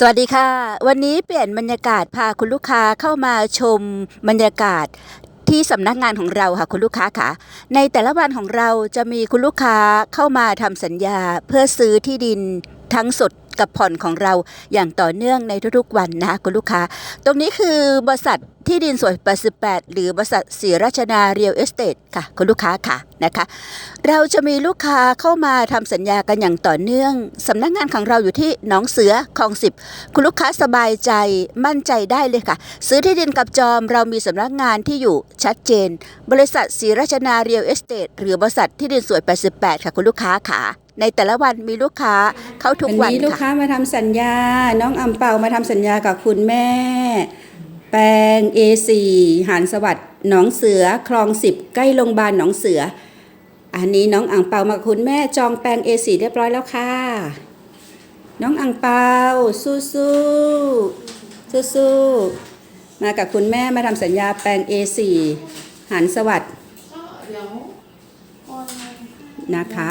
สวัสดีค่ะ วันนี้เปลี่ยนบรรยากาศพาคุณลูกค้าเข้ามาชมบรรยากาศที่สำนักงานของเราค่ะคุณลูกค้าค่ะในแต่ละวันของเราจะมีคุณลูกค้าเข้ามาทำสัญญาเพื่อซื้อที่ดินทั้งสด กับผ่อนของเราอย่างต่อเนื่องในทุกๆวันนะคุณลูกค้า ตรงนี้คือบริษัทที่ดินสวย 88 หรือบริษัทศรีราชนาเรียลเอสเตทค่ะ คุณลูกค้าค่ะนะคะ เราจะมีลูกค้าเข้ามาทำสัญญากันอย่างต่อเนื่องสำนักงานของเราอยู่ที่หนองเสือคลองสิบคุณลูกค้าสบายใจมั่นใจได้เลยค่ะ ซื้อที่ดินกับจอมเรามีสำนักงานที่อยู่ชัดเจน บริษัทศรีราชนาเรียลเอสเตทหรือบริษัทที่ดินสวย 88 ค่ะ คุณลูกค้าค่ะ ในแต่ละวันมีลูกค้าเข้าทุกวันวันนี้ลูกค้ามาทำสัญญา น้องอำเปามาทำสัญญากับคุณแม่ แปลง A4 หานสวัสดิ์หนองเสือคลองสิบใกล้โรงพยาบาลหนองเสือ อันนี้น้องอังเปามากับคุณแม่จองแปลง A4 เรียบร้อยแล้วค่ะ น้องอังเปาสู้สู้สู้สู้ๆมากับคุณแม่มาทำสัญญาแปลง A4 หานสวัสดิ์นะคะ